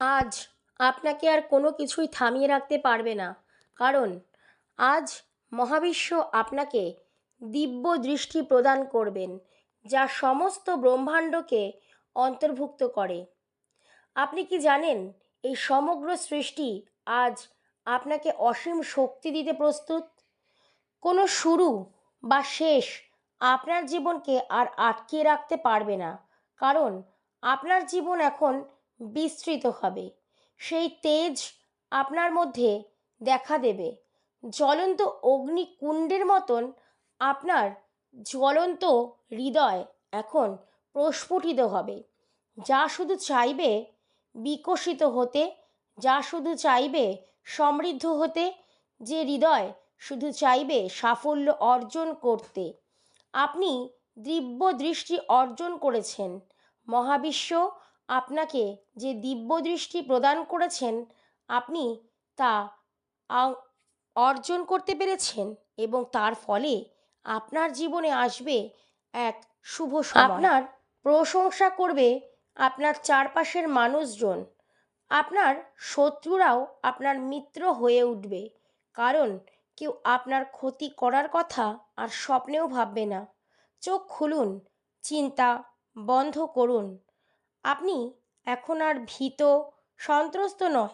আজ আপনাকে আর কোনো কিছুই থামিয়ে রাখতে পারবে না। কারণ আজ মহাবিশ্ব আপনাকে দিব্য দৃষ্টি প্রদান করবেন, যা সমস্ত ব্রহ্মাণ্ডকে অন্তর্ভুক্ত করে। আপনি কি জানেন, এই সমগ্র সৃষ্টি আজ আপনাকে অসীম শক্তি দিতে প্রস্তুত? কোনো শুরু বা শেষ আপনার জীবনকে আর আটকিয়ে রাখতে পারবে না, কারণ আপনার জীবন এখন বিস্তৃত হবে। সেই তেজ আপনার মধ্যে দেখা দেবে। জ্বলন্ত অগ্নিকুণ্ডের মতন আপনার জ্বলন্ত হৃদয় এখন প্রস্ফুটিত হবে। যা শুধু চাইবে বিকশিত হতে, যা শুধু চাইবে সমৃদ্ধ হতে, যে হৃদয় শুধু চাইবে সাফল্য অর্জন করতে। আপনি দিব্য দৃষ্টি অর্জন করেছেন। মহাবিশ্ব আপনাকে যে দিব্য দৃষ্টি প্রদান করেছেন, আপনি তা অর্জন করতে পেরেছেন এবং তার ফলে আপনার জীবনে আসবে এক শুভ আপনার প্রশংসা করবে আপনার চারপাশের মানুষজন। আপনার শত্রুরাও আপনার মিত্র হয়ে উঠবে। কারণ কেউ আপনার ক্ষতি করার কথা আর স্বপ্নেও ভাববে না। চোখ খুলুন, চিন্তা বন্ধ করুন। আপনি এখন আর ভীত, সন্ত্রস্ত নয়।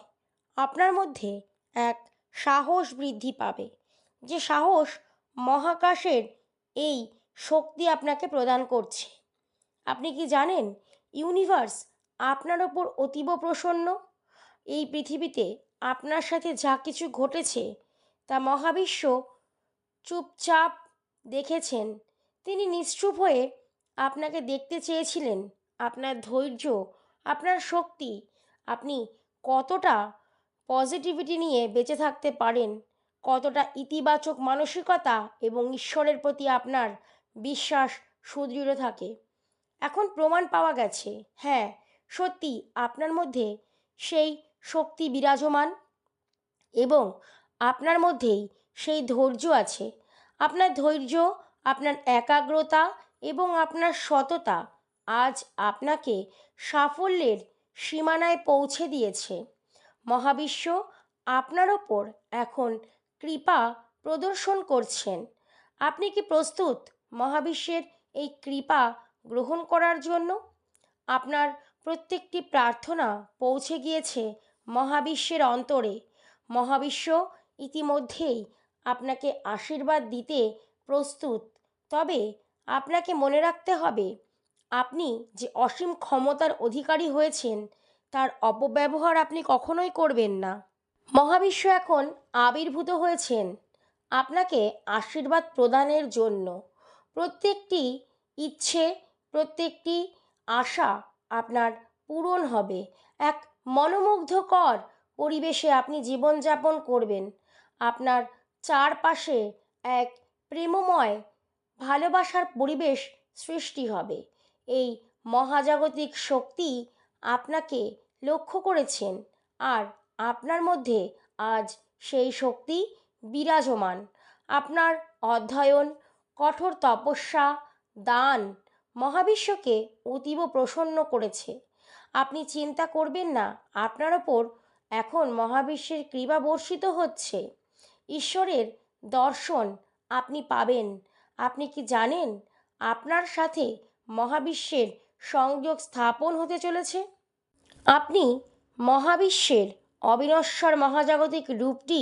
আপনার মধ্যে এক সাহস বৃদ্ধি পাবে। যে সাহস মহাকাশের এই শক্তি আপনাকে প্রদান করছে। আপনি কি জানেন, ইউনিভার্স আপনার ওপর অতীব প্রসন্ন? এই পৃথিবীতে আপনার সাথে যা কিছু ঘটেছে, তা মহাবিশ্ব চুপচাপ দেখেছেন। তিনি নিশ্চুপ হয়ে আপনাকে দেখতে চেয়েছিলেন। আপনার ধৈর্য, আপনার শক্তি, আপনি কতটা পজিটিভিটি নিয়ে বেঁচে থাকতে পারেন, কতটা ইতিবাচক মানসিকতা এবং ঈশ্বরের প্রতি আপনার বিশ্বাস সুদৃঢ় থাকে। এখন প্রমাণ পাওয়া গেছে। হ্যাঁ সত্যি আপনার মধ্যে সেই শক্তি বিরাজমান এবং আপনার মধ্যেই সেই ধৈর্য আছে। আপনার ধৈর্য, আপনার একাগ্রতা এবং আপনার সততা আজ আপনাকে সাফল্যের সীমানায় পৌঁছে দিয়েছে। মহাবিশ্ব আপনার ওপর এখন কৃপা প্রদর্শন করছেন। আপনি কি প্রস্তুত মহাবিশ্বের এই কৃপা গ্রহণ করার জন্য? আপনার প্রত্যেকটি প্রার্থনা পৌঁছে গিয়েছে মহাবিশ্বের অন্তরে। মহাবিশ্ব ইতিমধ্যেই আপনাকে আশীর্বাদ দিতে প্রস্তুত। তবে আপনাকে মনে রাখতে হবে আপনি যে অসীম ক্ষমতার অধিকারী হয়েছেন, তার অপব্যবহার আপনি কখনোই করবেন না। মহাবিশ্ব এখন আবির্ভূত হয়েছেন আপনাকে আশীর্বাদ প্রদানের জন্য। প্রত্যেকটি ইচ্ছে, প্রত্যেকটি আশা আপনার পূরণ হবে। এক মনোমুগ্ধকর পরিবেশে আপনি জীবনযাপন করবেন। আপনার চারপাশে এক প্রেমময়, ভালোবাসার পরিবেশ সৃষ্টি হবে। এই মহাজাগতিক শক্তি আপনাকে লক্ষ্য করেছেন আর আপনার মধ্যে আজ সেই শক্তি বিরাজমান। আপনার অধ্যয়ন, কঠোর তপস্যা, দান মহাবিশ্বকে অতীব প্রসন্ন করেছে। আপনি চিন্তা করবেন না, আপনার ওপর এখন মহাবিশ্বের কৃপা বর্ষিত হচ্ছে। ঈশ্বরের দর্শন আপনি পাবেন। আপনি কি জানেন, আপনার সাথে মহাবিশ্বের সংযোগ স্থাপন হতে চলেছে। আপনি মহাবিশ্বের অবিনশ্বর মহাজাগতিক রূপটি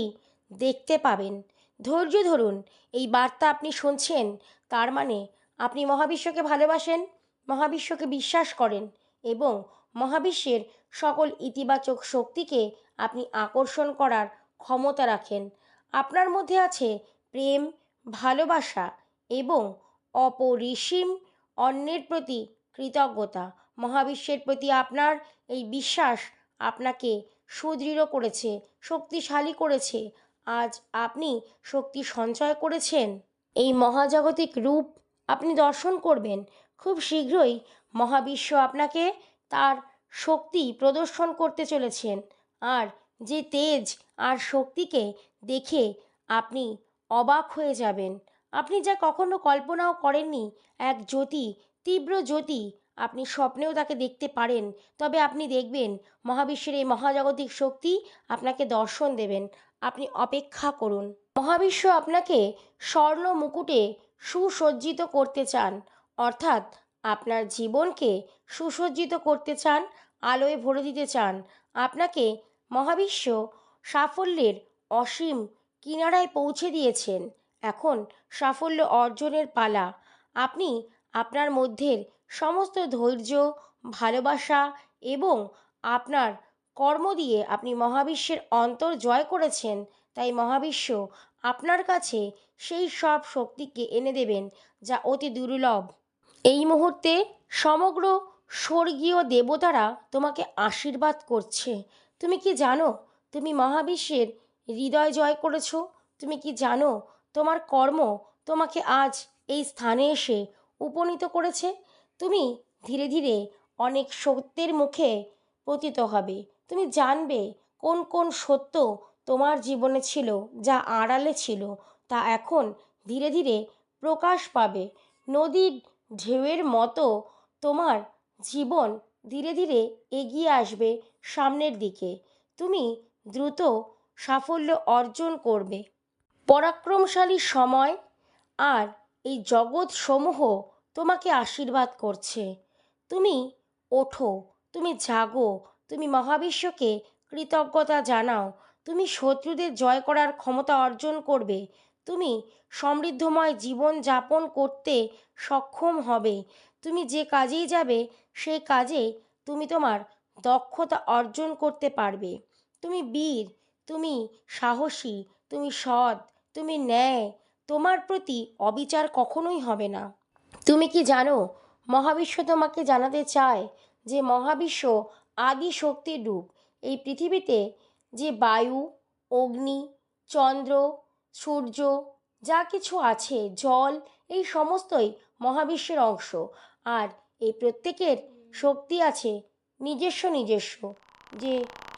দেখতে পাবেন। ধৈর্য ধরুন, এই বার্তা আপনি শুনছেন, তার মানে আপনি মহাবিশ্বকে ভালোবাসেন, মহাবিশ্বকে বিশ্বাস করেন এবং মহাবিশ্বের সকল ইতিবাচক শক্তিকে আপনি আকর্ষণ করার ক্ষমতা রাখেন। আপনার মধ্যে আছে প্রেম, ভালোবাসা এবং অপরিসীম অন্যের প্রতি কৃতজ্ঞতা। মহাবিশ্বের প্রতি আপনার এই বিশ্বাস আপনাকে সুদৃঢ় করেছে, শক্তিশালী করেছে। আজ আপনি শক্তি সঞ্চয় করেছেন। এই মহাজাগতিক রূপ আপনি দর্শন করবেন। খুব শীঘ্রই মহাবিশ্ব আপনাকে তার শক্তি প্রদর্শন করতে চলেছেন। আর যে তেজ আর শক্তিকে দেখে আপনি অবাক হয়ে যাবেন। আপনি যা কখনো কল্পনাও করেননি, এক জ্যোতি, তীব্র জ্যোতি, আপনি স্বপ্নেও তাকে দেখতে পারেন। তবে আপনি দেখবেন, মহাবিশ্বের এই মহাজাগতিক শক্তি আপনাকে দর্শন দেবেন। আপনি অপেক্ষা করুন। মহাবিশ্ব আপনাকে স্বর্ণ মুকুটে সুসজ্জিত করতে চান। অর্থাৎ আপনার জীবনকে সুসজ্জিত করতে চান, আলোয় ভরে দিতে চান। আপনাকে মহাবিশ্ব সাফল্যের অসীম কিনারায় পৌঁছে দিয়েছেন। এখন সাফল্য অর্জনের পালা। আপনি আপনার মধ্যের সমস্ত ধৈর্য, ভালোবাসা এবং আপনার কর্ম দিয়ে আপনি মহাবিশ্বের অন্তর জয় করেছেন। তাই মহাবিশ্ব আপনার কাছে সেই সব শক্তিকে এনে দেবেন যা অতি দুর্লভ। এই মুহূর্তে সমগ্র স্বর্গীয় দেবতারা তোমাকে আশীর্বাদ করছে। তুমি কি জানো তুমি মহাবিশ্বের হৃদয় জয় করেছ? তুমি কি জানো তোমার কর্ম তোমাকে আজ এই স্থানে এসে উপনীত করেছে। তুমি ধীরে ধীরে অনেক সত্যের মুখে পতিত হবে। তুমি জানবে কোন কোন সত্য তোমার জীবনে ছিল, যা আড়ালে ছিল, তা এখন ধীরে ধীরে প্রকাশ পাবে। নদীর ঢেউয়ের মতো তোমার জীবন ধীরে ধীরে এগিয়ে আসবে সামনের দিকে। তুমি দ্রুত সাফল্য অর্জন করবে। পরাক্রমশালী সময় আর এই জগৎ সমূহ তোমাকে আশীর্বাদ করছে। তুমি ওঠো, তুমি জাগো, তুমি মহাবিশ্বকে কৃতজ্ঞতা জানাও। তুমি শত্রুদের জয় করার ক্ষমতা অর্জন করবে। তুমি সমৃদ্ধময় জীবন যাপন করতে সক্ষম হবে। তুমি যে কাজেই যাবে, সেই কাজে তুমি তোমার দক্ষতা অর্জন করতে পারবে। তুমি বীর, তুমি সাহসী, তুমি সৎ তুমি ন্যায়, তোমার প্রতি অবিচার কখনোই হবে না। তুমি কি জানো, মহাবিশ্ব তোমাকে জানাতে চায় যে মহাবিশ্ব আদি শক্তির রূপ। এই পৃথিবীতে যে বায়ু, অগ্নি, চন্দ্র, সূর্য, যা কিছু আছে, জল, এই সমস্তই মহাবিশ্বের অংশ। আর এই প্রত্যেকের শক্তি আছে নিজস্ব নিজস্ব, যে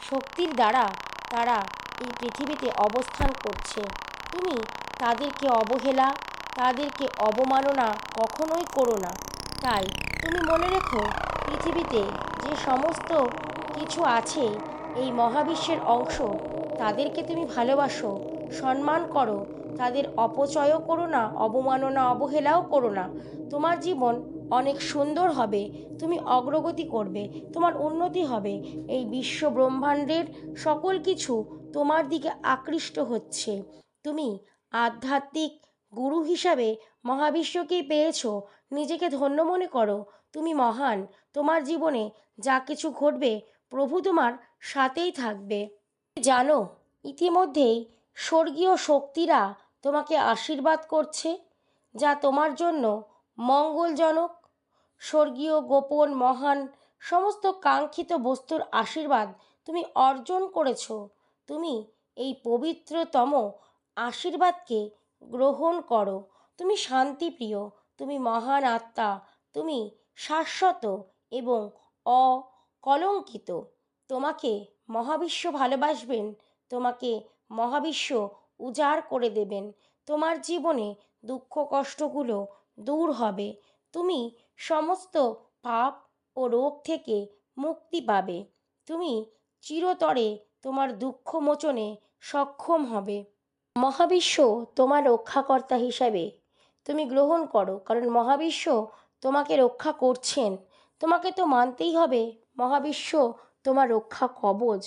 শক্তির দ্বারা তারা এই পৃথিবীতে অবস্থান করছে। তুমি তাদেরকে অবহেলা, তাদেরকে অবমাননা কখনোই করো না। তাই তুমি মনে রেখো, পৃথিবীতে যে সমস্ত কিছু আছে, এই মহাবিশ্বের অংশ, তাদেরকে তুমি ভালোবাসো, সম্মান করো, তাদের অপচয়ও করো না, অবমাননা, অবহেলাও করো না। তোমার জীবন অনেক সুন্দর হবে, তুমি অগ্রগতি করবে, তোমার উন্নতি হবে। এই বিশ্ব ব্রহ্মাণ্ডের সকল কিছু তোমার দিকে আকৃষ্ট হচ্ছে। তুমি আধ্যাত্মিক গুরু হিসাবে মহাবিশ্বকেই পেয়েছ। নিজেকে ধন্য মনে করো। তুমি মহান। তোমার জীবনে যা কিছু ঘটবে, প্রভু তোমার সাথেই থাকবে। জানো, ইতিমধ্যেই স্বর্গীয় শক্তিরা তোমাকে আশীর্বাদ করছে, যা তোমার জন্য মঙ্গলজনক। স্বর্গীয়, গোপন, মহান, সমস্ত কাঙ্ক্ষিত বস্তুর আশীর্বাদ তুমি অর্জন করেছ। তুমি এই পবিত্রতম আশীর্বাদকে গ্রহণ করো। তুমি শান্তিপ্রিয়, তুমি মহান আত্মা, তুমি শাশ্বত এবং অকলঙ্কিত। তোমাকে মহাবিশ্ব ভালোবাসবেন, তোমাকে মহাবিশ্ব উজাড় করে দেবেন। তোমার জীবনে দুঃখ কষ্টগুলো দূর হবে। তুমি সমস্ত পাপ ও রোগ থেকে মুক্তি পাবে। তুমি চিরতরে তোমার দুঃখ মোচনে সক্ষম হবে। মহাবিশ্ব তোমার রক্ষাকর্তা হিসাবে তুমি গ্রহণ করো, কারণ মহাবিশ্ব তোমাকে রক্ষা করছেন। তোমাকে তো মানতেই হবে, মহাবিশ্ব তোমার রক্ষা কবচ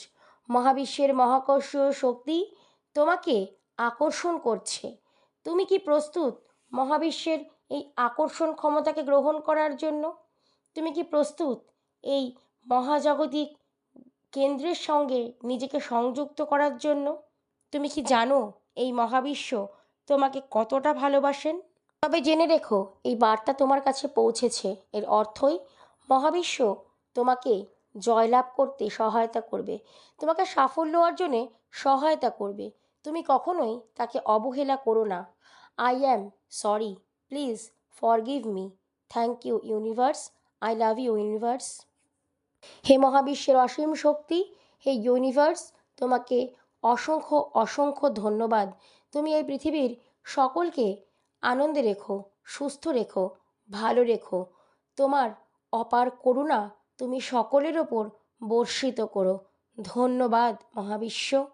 মহাবিশ্বের মহাকর্ষীয় শক্তি তোমাকে আকর্ষণ করছে। তুমি কি প্রস্তুত মহাবিশ্বের এই আকর্ষণ ক্ষমতাকে গ্রহণ করার জন্য? তুমি কি প্রস্তুত এই মহাজাগতিক কেন্দ্রের সঙ্গে নিজেকে সংযুক্ত করার জন্য? তুমি কি জানো এই মহাবিশ্ব তোমাকে কতটা ভালোবাসেন? তবে জেনে রেখো, এই বার্তা তোমার কাছে পৌঁছেছে। এর অর্থই, মহাবিশ্ব তোমাকে জয়লাভ করতে সহায়তা করবে। তোমাকে সাফল্য অর্জনে সহায়তা করবে। তুমি কখনোই তাকে অবহেলা করো না। I am sorry please forgive me thank you universe I love you universe হে মহাবিশ্বের অসীম শক্তি, হে ইউনিভার্স তোমাকে অসংখ্য অসংখ্য ধন্যবাদ। তুমি এই পৃথিবীর সকলকে আনন্দে রেখো, সুস্থ রেখো, ভালো রেখো। তোমার অপার করুণা তুমি সকলের ওপর বর্ষিত করো। ধন্যবাদ মহাবিশ্ব।